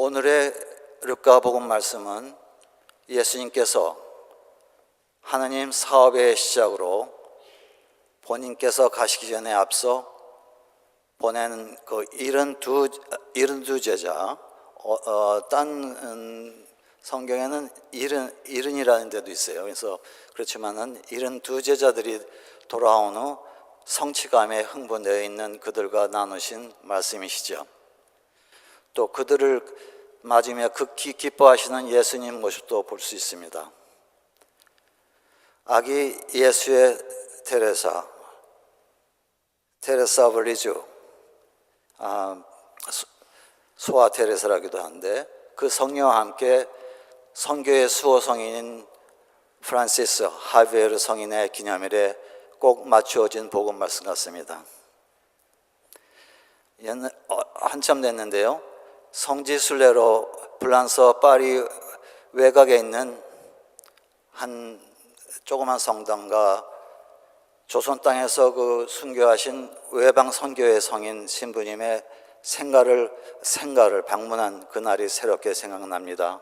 오늘의 르카 복음 말씀은 예수님께서 하나님 사업의 시작으로 본인께서 가시기 전에 앞서 보낸 그 일흔 두 일흔 두 제자 어, 어, 딴 음, 성경에는 일흔 일흔이라는 데도 있어요. 그래서 그렇지만은 일흔 두 제자들이 돌아온 후 성취감에 흥분되어 있는 그들과 나누신 말씀이시죠. 또 그들을 맞으며 극히 기뻐하시는 예수님 모습도 볼 수 있습니다. 아기 예수의 테레사, 테레사 블리주, 아, 소- 소아 테레사라기도 한데 그 성녀와 함께 선교의 수호 성인인 프란시스 하비에르 성인의 기념일에 꼭 맞추어진 복음 말씀 같습니다. 어, 한참 됐는데요. 성지 순례로 프랑스 파리 외곽에 있는 한 조그만 성당과 조선 땅에서 그 순교하신 외방 선교의 성인 신부님의 생가를 생가를 방문한 그날이 새롭게 생각납니다.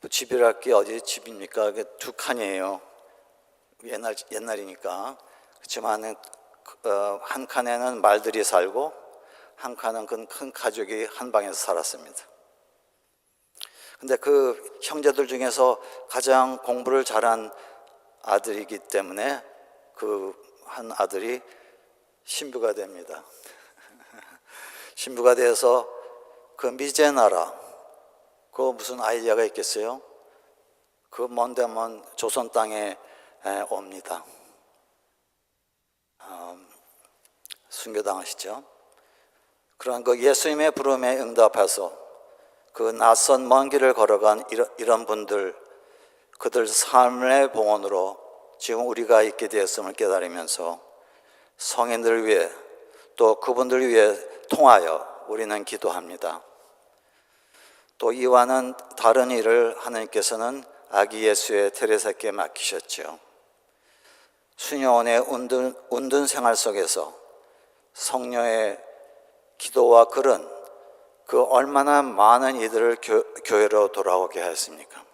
그 집이랄 게 어디 집입니까? 두 칸이에요. 옛날 옛날이니까 그렇지만 어, 한 칸에는 말들이 살고 한 칸은 그큰 가족이 한 방에서 살았습니다. 근데 그 형제들 중에서 가장 공부를 잘한 아들이기 때문에 그 한 아들이 신부가 됩니다. 신부가 돼서 그 미제 나라 그 무슨 아이디어가 있겠어요? 그 먼데 먼 조선 땅에 에, 옵니다. 음, 순교당하시죠. 그런 그 예수님의 부름에 응답해서 그 낯선 먼 길을 걸어간 이런, 분들 그들 삶의 봉헌으로 지금 우리가 있게 되었음을 깨달으면서 성인들을 위해 또 그분들을 위해 통하여 우리는 기도합니다. 또 이와는 다른 일을 하나님께서는 아기 예수의 테레사께 맡기셨죠. 수녀원의 운든, 운든 생활 속에서 성녀의 기도와 글은 그 얼마나 많은 이들을 교, 교회로 돌아오게 하였습니까?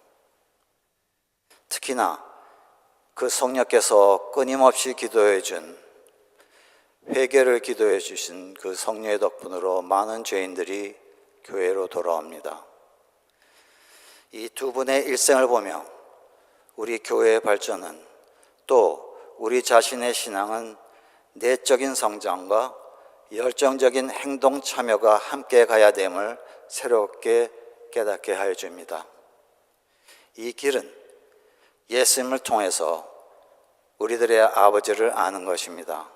특히나 그 성녀께서 끊임없이 기도해 준 회개를 기도해 주신 그 성녀의 덕분으로 많은 죄인들이 교회로 돌아옵니다. 이 두 분의 일생을 보며 우리 교회의 발전은 또 우리 자신의 신앙은 내적인 성장과 열정적인 행동 참여가 함께 가야 됨을 새롭게 깨닫게 하여 줍니다. 이 길은 예수님을 통해서 우리들의 아버지를 아는 것입니다.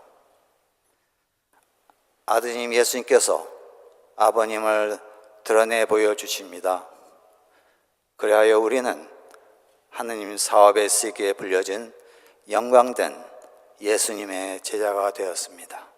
아드님 예수님께서 아버님을 드러내 보여주십니다. 그리하여 우리는 하느님 사업에 쓰기에 불려진 영광된 예수님의 제자가 되었습니다.